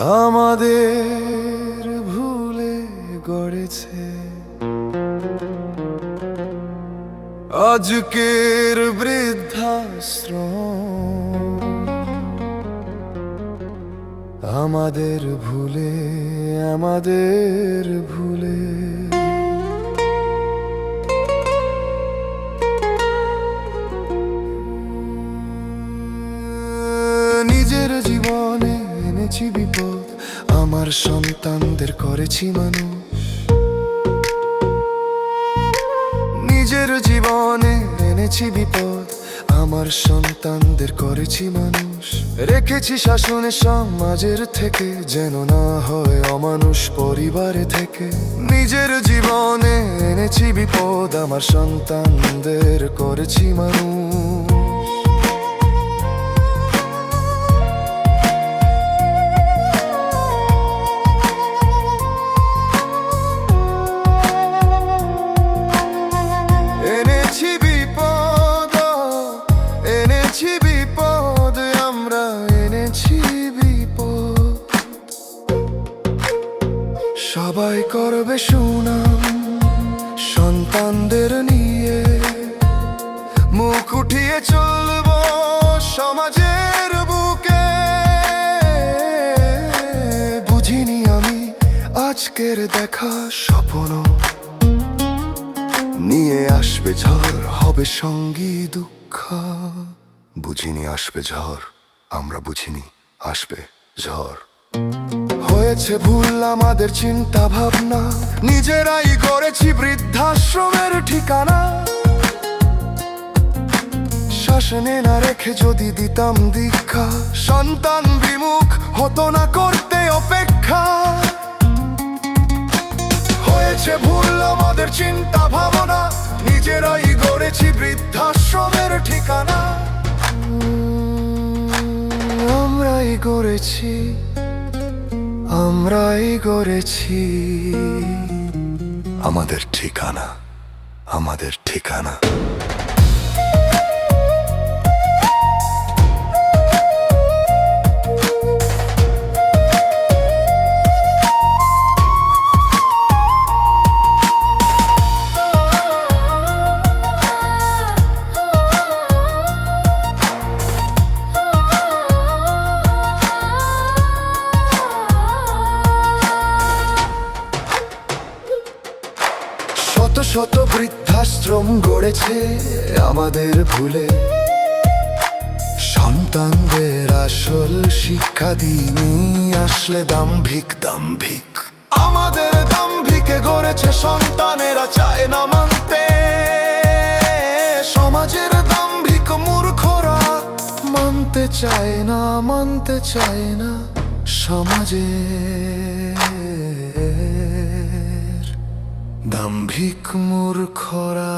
আমাদের ভুলে গড়েছে। আজকের বৃদ্ধাশ্রম আমাদের ভুলে আমাদের ভুলে। নিজের জীবনে এনেছি সন্তানদের করেছি মানুষ। নিজের জীবনে এনেছি বিপদ, আমার সন্তানদের করেছি মানুষ। রেখেছি শাসনে সমাজের থেকে, যেন না হয় অমানুষ পরিবারে থেকে। নিজের জীবনে এনেছি বিপদ, আমার সন্তানদের করেছি মানুষ। করবে সুনাম সন্তানদের নিয়ে। মুখ উঠিয়ে চলব সমাজের বুকে। বুঝিনি আমি আজকের দেখা স্বপ্ন। নিয়ে আসবে ঝড়, হবে সঙ্গী দুঃখ। বুঝিনি আসবে ঝড়, আমরা বুঝিনি আসবে ঝড়। হয়েছে ভুল আমাদের চিন্তা ভাবনা নিজেরাই করেছি বৃদ্ধাশ্রমের ঠিকানা। শাসনে না রেখে যদি দিতাম দীক্ষা। সন্তান বিমুখ হতো না করতে অপেক্ষা। হয়েছে ভুল আমাদের চিন্তা ভাবনা নিজেরাই গড়েছি বৃদ্ধাশ্রমের ঠিকানা। আমরাই গড়েছি আমরাই গড়েছি। আমাদের ঠিকানা আমাদের ঠিকানা। শত বৃদ্ধাশ্রম গড়েছে আমাদের ভুলে। সন্তানদের আসল শিক্ষা দিনি আসলে দাম্ভিক দাম্ভিক। আমাদের দাম্ভিকে গড়েছে সন্তানেরা, চায় না মানতে। সমাজের দাম্ভিক মূর্খরা মানতে চায় না, মানতে চায় না সমাজের দাম্ভিক মূর্খরা।